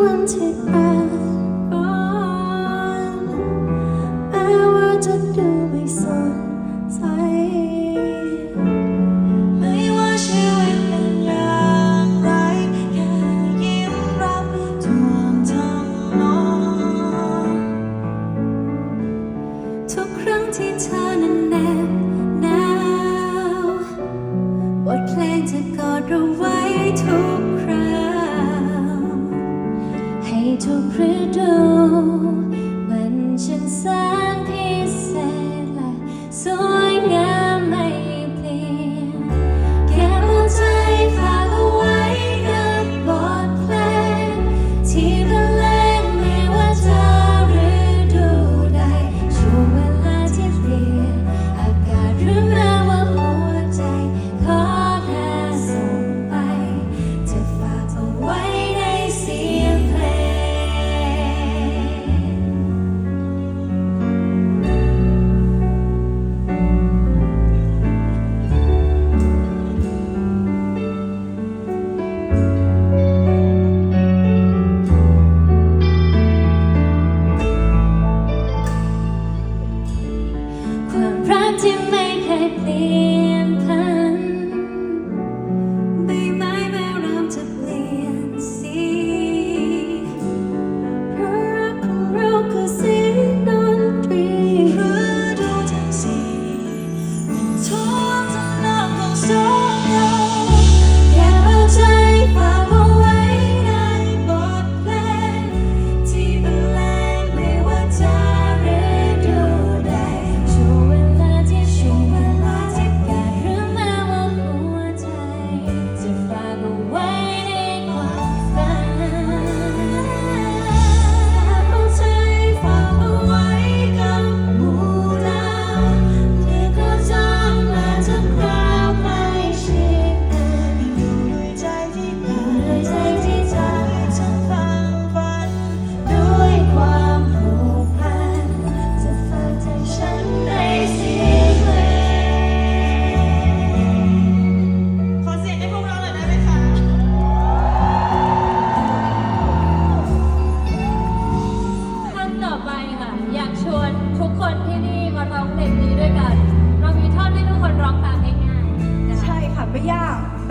วันที่แปรปรวนแม้ว่าจะดูไม่สดใส ไม่ว่าชีวิตเป็นอย่างไร แค่ยิ้มรับทุกทำนองทุกครั้งที่เธอนั้นแนบหนาวบทเพลงจะกอดเราไว้ทุกครั้ง ทุกฤดูมันช่างแสนพิเศษ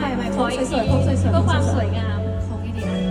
ไปไปพกสวยๆกสวยๆ เพื่อความสวยงามของพี่ดีนะ